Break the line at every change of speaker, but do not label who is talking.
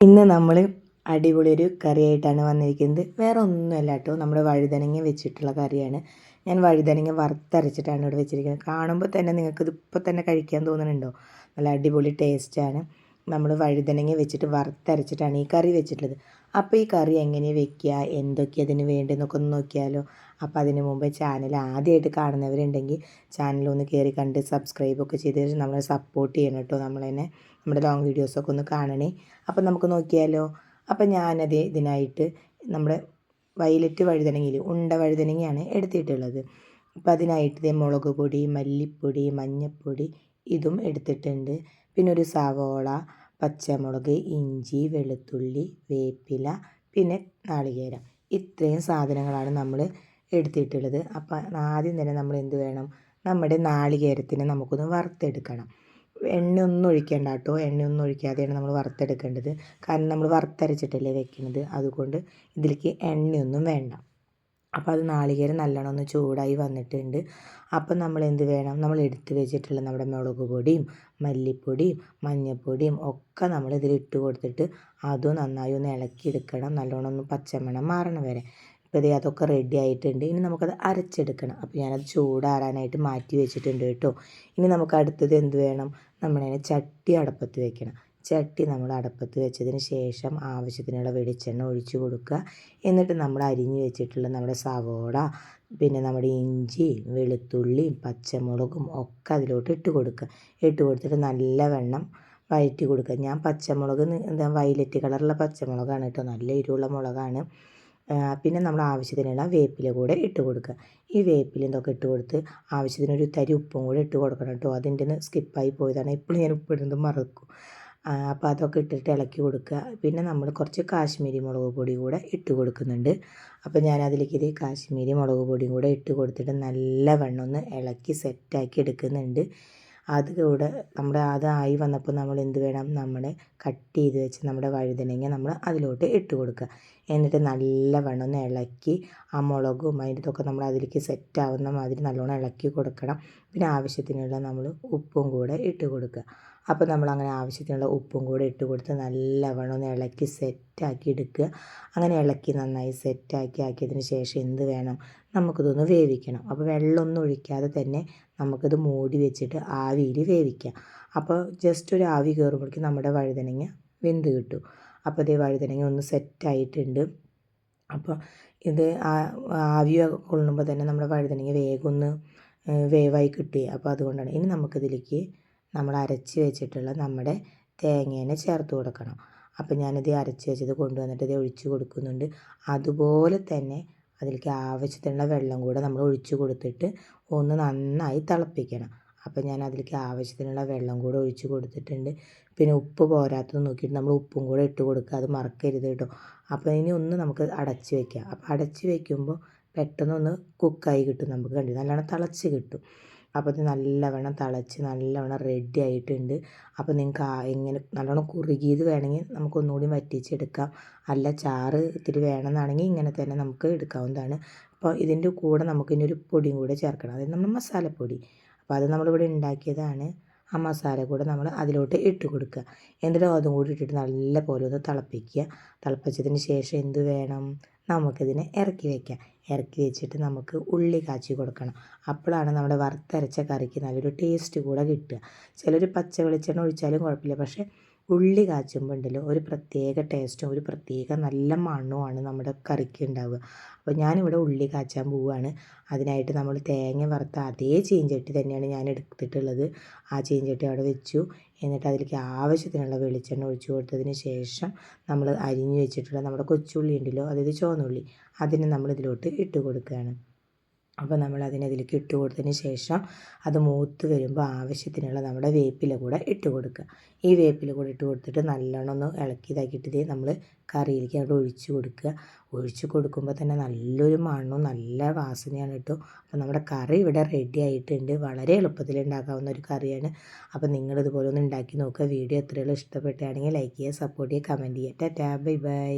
ഇന്ന് നമ്മൾ അടിപൊളി ഒരു കറിയായിട്ടാണ് വന്നിരിക്കുന്നത്. വേറെ ഒന്നുമല്ല കേട്ടോ. നമ്മുടെ വഴുതനങ്ങ വെച്ചിട്ടുള്ള കറിയാണ്. ഞാൻ വഴുതനങ്ങ വറുത്തരച്ചിട്ടാണ് ഇവിടെ വെച്ചിരിക്കുന്നത്. കാണുമ്പോൾ തന്നെ നിങ്ങൾക്ക് ഇതിപ്പോൾ തന്നെ കഴിക്കാൻ തോന്നുന്നുണ്ടോ? നല്ല അടിപൊളി ടേസ്റ്റാണ് നമ്മൾ വഴുതനങ്ങ വെച്ചിട്ട് വറുത്തരച്ചിട്ടാണ് ഈ കറി വെച്ചിട്ടുള്ളത്. അപ്പോൾ ഈ കറി എങ്ങനെ വെക്കുക എന്തൊക്കെ അതിന് വേണ്ടതെന്നൊക്കെ ഒന്ന് നോക്കിയാലോ. അപ്പോൾ അതിന് മുമ്പ് ചാനൽ ആദ്യമായിട്ട് കാണുന്നവരുണ്ടെങ്കിൽ ചാനലൊന്ന് കയറി കണ്ട് സബ്സ്ക്രൈബ് ഒക്കെ ചെയ്ത് നമ്മളെ സപ്പോർട്ട് ചെയ്യണം കേട്ടോ നമ്മളെന്നെ നമ്മുടെ ലോങ് വീഡിയോസൊക്കെ ഒന്ന് കാണണേ. അപ്പോൾ നമുക്ക് നോക്കിയാലോ. അപ്പോൾ ഞാനത് ഇതിനായിട്ട് നമ്മുടെ വയലറ്റ് വഴുതനങ്ങയിൽ ഉണ്ട വഴുതനങ്ങയാണ് എടുത്തിട്ടുള്ളത്. അപ്പോൾ അതിനായിട്ട് മുളക് പൊടി മല്ലിപ്പൊടി മഞ്ഞൾപ്പൊടി ഇതും എടുത്തിട്ടുണ്ട്. പിന്നെ ഒരു സവോള പച്ചമുളക് ഇഞ്ചി വെളുത്തുള്ളി വേപ്പില പിന്നെ നാളികേരം. ഇത്രയും സാധനങ്ങളാണ് നമ്മൾ എടുത്തിട്ടുള്ളത്. അപ്പം ആദ്യം തന്നെ നമ്മൾ എന്ത് വേണം? നമ്മുടെ നാളികേരത്തിന് നമുക്കൊന്ന് വറുത്തെടുക്കണം. എണ്ണ ഒന്നും ഒഴിക്കേണ്ട കേട്ടോ. എണ്ണയൊന്നും ഒഴിക്കാതെയാണ് നമ്മൾ വറുത്തെടുക്കേണ്ടത്. കാരണം നമ്മൾ വറുത്തരച്ചിട്ടല്ലേ വെക്കുന്നത് അതുകൊണ്ട് ഇതിലേക്ക് എണ്ണയൊന്നും വേണ്ട. അപ്പോൾ അത് നാളികേരം നല്ലോണം ഒന്ന് ചൂടായി വന്നിട്ടുണ്ട്. അപ്പം നമ്മൾ എന്ത് വേണം? നമ്മൾ എടുത്ത് വെച്ചിട്ടുള്ള നമ്മുടെ മുളക് പൊടിയും മല്ലിപ്പൊടിയും മഞ്ഞൾപ്പൊടിയും ഒക്കെ നമ്മൾ ഇതിൽ ഇട്ട് കൊടുത്തിട്ട് അതും നന്നായി ഒന്ന് ഇളക്കിയെടുക്കണം. നല്ലോണം ഒന്ന് പച്ചമണം മാറണം വരെ. ഇപ്പോൾ ഇതേ അതൊക്കെ റെഡി ആയിട്ടുണ്ട്. ഇനി നമുക്കത് അരച്ചെടുക്കണം. അപ്പോൾ ഞാനത് ചൂടാറാനായിട്ട് മാറ്റി വെച്ചിട്ടുണ്ട് കേട്ടോ. ഇനി നമുക്ക് അടുത്തത് എന്ത് വേണം? നമ്മളതിനെ ചട്ടി അടപ്പത്ത് വെക്കണം. ചട്ടി നമ്മൾ അടപ്പത്ത് വെച്ചതിന് ശേഷം ആവശ്യത്തിനുള്ള വെളിച്ചെണ്ണ ഒഴിച്ച് കൊടുക്കുക. എന്നിട്ട് നമ്മൾ അരിഞ്ഞു വെച്ചിട്ടുള്ള നമ്മുടെ സവോള പിന്നെ നമ്മുടെ ഇഞ്ചി വെളുത്തുള്ളിയും പച്ചമുളകും ഒക്കെ അതിലോട്ട് ഇട്ട് കൊടുക്കുക. ഇട്ട് കൊടുത്തിട്ട് നല്ല വെണ്ണം വയറ്റി കൊടുക്കുക. ഞാൻ പച്ചമുളക് എന്താ വയലറ്റ് കളറുള്ള പച്ചമുളകാണ് കേട്ടോ. നല്ല എരിവുള്ള മുളകാണ്. പിന്നെ നമ്മൾ ആവശ്യത്തിനുള്ള വേപ്പില കൂടെ ഇട്ട് കൊടുക്കുക. ഈ വേപ്പില ഇതൊക്കെ ഇട്ട് കൊടുത്ത് ആവശ്യത്തിനൊരു തരി ഉപ്പും കൂടെ ഇട്ട് കൊടുക്കണം കേട്ടോ. അതിന്റെ സ്കിപ്പായി പോയതാണ്. ഇപ്പോഴും ഞാൻ ഉപ്പിടുന്നത് മറക്കും. അപ്പോൾ അതൊക്കെ ഇട്ടിട്ട് ഇളക്കി കൊടുക്കുക. പിന്നെ നമ്മൾ കുറച്ച് കാശ്മീരി മുളക് പൊടി കൂടെ ഇട്ട് കൊടുക്കുന്നുണ്ട്. അപ്പോൾ ഞാൻ അതിലേക്ക് ഇത് കാശ്മീരി മുളക് പൊടിയും കൂടെ ഇട്ട് കൊടുത്തിട്ട് നല്ല വെണ്ണം ഒന്ന് ഇളക്കി സെറ്റാക്കി എടുക്കുന്നുണ്ട്. അത് കൂടെ നമ്മുടെ അതായി വന്നപ്പോൾ നമ്മൾ എന്ത് വേണം? നമ്മുടെ കട്ട് ചെയ്ത് വെച്ച് നമ്മുടെ വഴുതനങ്ങ നമ്മൾ അതിലോട്ട് ഇട്ട് കൊടുക്കുക. എന്നിട്ട് നല്ലവണ്ണം ഒന്ന് ഇളക്കി ആ മുളകും അതിന്റെ ഇതൊക്കെ നമ്മൾ അതിലേക്ക് സെറ്റ് ആവുന്ന മാതിരി നല്ലോണം ഇളക്കി കൊടുക്കണം. പിന്നെ ആവശ്യത്തിനുള്ള നമ്മൾ ഉപ്പും കൂടെ ഇട്ട് കൊടുക്കുക. അപ്പോൾ നമ്മൾ അങ്ങനെ ആവശ്യത്തിനുള്ള ഉപ്പും കൂടെ ഇട്ട് കൊടുത്ത് നല്ലവണ്ണം ഒന്ന് ഇളക്കി സെറ്റാക്കി എടുക്കുക. അങ്ങനെ ഇളക്കി നന്നായി സെറ്റാക്കി ആക്കിയതിന് ശേഷം എന്ത് വേണം? നമുക്കിതൊന്ന് വേവിക്കണം. അപ്പോൾ വെള്ളമൊന്നും ഒഴിക്കാതെ തന്നെ നമുക്കിത് മൂടി വെച്ചിട്ട് ആവിയിൽ വേവിക്കാം. അപ്പോൾ ജസ്റ്റ് ഒരു ആവി കയറുമ്പോഴേക്കും നമ്മുടെ വഴുതനങ്ങ വെന്ത് കിട്ടും. അപ്പോൾ ഇതേ വഴുതനങ്ങ ഒന്ന് സെറ്റായിട്ടുണ്ട് അപ്പോൾ ഇത് ആവി കൊള്ളുമ്പോൾ തന്നെ നമ്മുടെ വഴുതനങ്ങ വേഗം ഒന്ന് വേവായി കിട്ടി അപ്പോൾ അതുകൊണ്ടാണ് ഇനി നമുക്കിതിലേക്ക് നമ്മൾ അരച്ച് വെച്ചിട്ടുള്ള നമ്മുടെ തേങ്ങേനെ ചേർത്ത് കൊടുക്കണം. അപ്പോൾ ഞാനിത് അരച്ച് വെച്ചത് കൊണ്ടുവന്നിട്ട് ഇത് ഒഴിച്ച് കൊടുക്കുന്നുണ്ട്. അതുപോലെ തന്നെ അതിലേക്ക് ആവശ്യത്തിനുള്ള വെള്ളം കൂടെ നമ്മൾ ഒഴിച്ചു കൊടുത്തിട്ട് ഒന്ന് നന്നായി തിളപ്പിക്കണം. അപ്പോൾ ഞാൻ അതിലേക്ക് ആവശ്യത്തിനുള്ള വെള്ളം കൂടെ ഒഴിച്ച് കൊടുത്തിട്ടുണ്ട്. പിന്നെ ഉപ്പ് പോരാത്തത് നോക്കിയിട്ട് നമ്മൾ ഉപ്പും കൂടെ ഇട്ട് കൊടുക്കുക. അത് മറക്കരുത് കേട്ടോ. അപ്പോൾ ഇനി ഒന്ന് നമുക്ക് അടച്ച് വയ്ക്കാം. അപ്പോൾ അടച്ച് വയ്ക്കുമ്പോൾ പെട്ടെന്നൊന്ന് കുക്കായി കിട്ടും നമുക്ക് കണ്ടി നല്ലോണം തിളച്ച് കിട്ടും. അപ്പോൾ ഇത് നല്ലവണ്ണം തിളച്ച് നല്ലവണ്ണം റെഡി ആയിട്ടുണ്ട്. അപ്പോൾ നിങ്ങൾക്ക് എങ്ങനെ നല്ലോണം കുറുകിയത് വേണമെങ്കിൽ നമുക്ക് ഒന്നുകൂടി വറ്റിച്ചെടുക്കാം. അല്ല ചാറ് ഇത്തിരി വേണമെന്നാണെങ്കിൽ ഇങ്ങനെ തന്നെ നമുക്ക് എടുക്കാവുന്നതാണ്. അപ്പോൾ ഇതിന്റെ കൂടെ നമുക്കിനി ഒരു പൊടിയും കൂടെ ചേർക്കണം. അതായത് നമ്മൾ മസാലപ്പൊടി. അപ്പോൾ അത് നമ്മളിവിടെ ഉണ്ടാക്കിയതാണ്. ആ മസാല കൂടെ നമ്മൾ അതിലോട്ട് ഇട്ട് കൊടുക്കുക. എന്നിട്ട് അതും കൂടി ഇട്ടിട്ട് നല്ല പോലെ ഒന്ന് തിളപ്പിക്കുക. തിളപ്പിച്ചതിന് ശേഷം എന്ത് വേണം? നമുക്കിതിനെ ഇറക്കി വയ്ക്കാം ഇറക്കി വെച്ചിട്ട് നമുക്ക് ഉള്ളി കാച്ചി കൊടുക്കണം. അപ്പോഴാണ് നമ്മുടെ വറുത്തരച്ച കറിക്ക് നല്ലൊരു ടേസ്റ്റ് കൂടെ കിട്ടുക. ചിലർ പച്ച വെളിച്ചെണ്ണ ഒഴിച്ചാലും കുഴപ്പമില്ല. പക്ഷേ ഉള്ളി കാച്ചുമ്പോൾ ഉണ്ടല്ലോ ഒരു പ്രത്യേക ടേസ്റ്റും ഒരു പ്രത്യേക നല്ല മണവുമാണ് നമ്മുടെ കറിക്ക് ഉണ്ടാവുക അപ്പോൾ ഞാനിവിടെ ഉള്ളി കാച്ചാൻ പോവുകയാണ് അതിനായിട്ട് നമ്മൾ തേങ്ങ വറുത്ത അതേ ചീഞ്ചട്ടി തന്നെയാണ് ഞാൻ എടുത്തിട്ടുള്ളത്. ആ ചീഞ്ചട്ടി അവിടെ വെച്ചു. എന്നിട്ട് അതിലേക്ക് ആവശ്യത്തിനുള്ള വെളിച്ചെണ്ണ ഒഴിച്ചു കൊടുത്തതിന് ശേഷം നമ്മൾ അരിഞ്ഞു വെച്ചിട്ടുള്ള നമ്മുടെ കൊച്ചുള്ളി ഉണ്ടല്ലോ അതായത് ചുവന്നുള്ളി അതിനെ നമ്മൾ ഇതിലോട്ട് ഇട്ട് കൊടുക്കുകയാണ്. അപ്പോൾ നമ്മൾ അതിനതിലേക്ക് ഇട്ട് കൊടുത്തതിന് ശേഷം അത് മൂത്ത് വരുമ്പോൾ ആവശ്യത്തിനുള്ള നമ്മുടെ വേപ്പില കൂടെ ഇട്ട് കൊടുക്കുക. ഈ വേപ്പില കൂടെ ഇട്ട് കൊടുത്തിട്ട് നല്ലോണം ഒന്ന് ഇളക്കി ഇതാക്കിയിട്ട് നമ്മൾ കറിയിലേക്ക് അവിടെ ഒഴിച്ച് കൊടുക്കുക. ഒഴിച്ച് കൊടുക്കുമ്പോൾ തന്നെ നല്ലൊരു മണ്ണും നല്ല വാസനയാണ് കേട്ടോ. അപ്പോൾ നമ്മുടെ കറി ഇവിടെ റെഡി ആയിട്ടുണ്ട്. വളരെ എളുപ്പത്തിൽ ഉണ്ടാക്കാവുന്ന ഒരു കറിയാണ്. അപ്പോൾ നിങ്ങളിതുപോലെ ഒന്ന് ഉണ്ടാക്കി നോക്കുക. വീഡിയോ എത്രയുള്ള ഇഷ്ടപ്പെട്ടാണെങ്കിൽ ലൈക്ക് ചെയ്യുക സപ്പോർട്ട് ചെയ്യുക കമന്റ് ചെയ്യുക. Tata bye bye